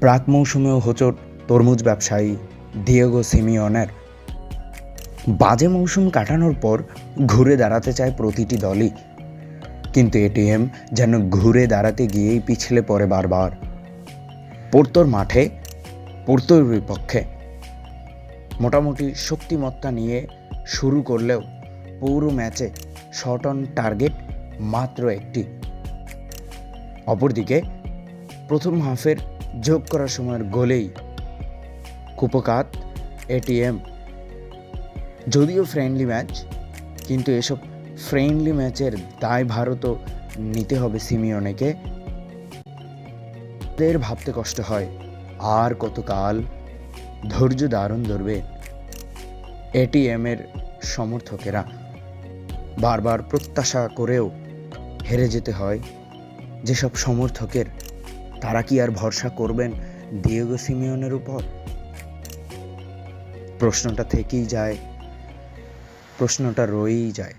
প্রাক মৌসুমেও হোঁচট তরমুজ ব্যবসায়ী দিয়েগো সিমিয়নের বাজে মৌসুম কাটানোর পর ঘুরে দাঁড়াতে চায় প্রতিটি দলই। কিন্তু এটিএম যেন ঘুরে দাঁড়াতে গিয়েই পিছলে পড়ে বারবার। পোর্তোর মাঠে, পোর্তোর বিপক্ষে। মোটামুটি শক্তিমত্তা নিয়ে শুরু করলেও পুরো ম্যাচে শট অন টার্গেট মাত্র একটি। অপরদিকে প্রথম হাফের যোগ করার সময়ের গোলেই কুপকাত এটিএম যদিও ফ্রেন্ডলি ম্যাচ কিন্তু এসব ফ্রেন্ডলি ম্যাচের দায় ভারতও নিতে হবে সিমিয়নেকে। এদের ভাবতে কষ্ট হয়, আর কতকাল ধৈর্য ধারণ ধরবে এটিএমের সমর্থকেরা। বারবার প্রত্যাশা করেও হেরে যেতে হয় যেসব সমর্থকের তারা কি আর ভরসা করবেন দিয়েগো সিমিওনের উপর? প্রশ্নটা থেকেই যায় প্রশ্নটা রয়েই যায়।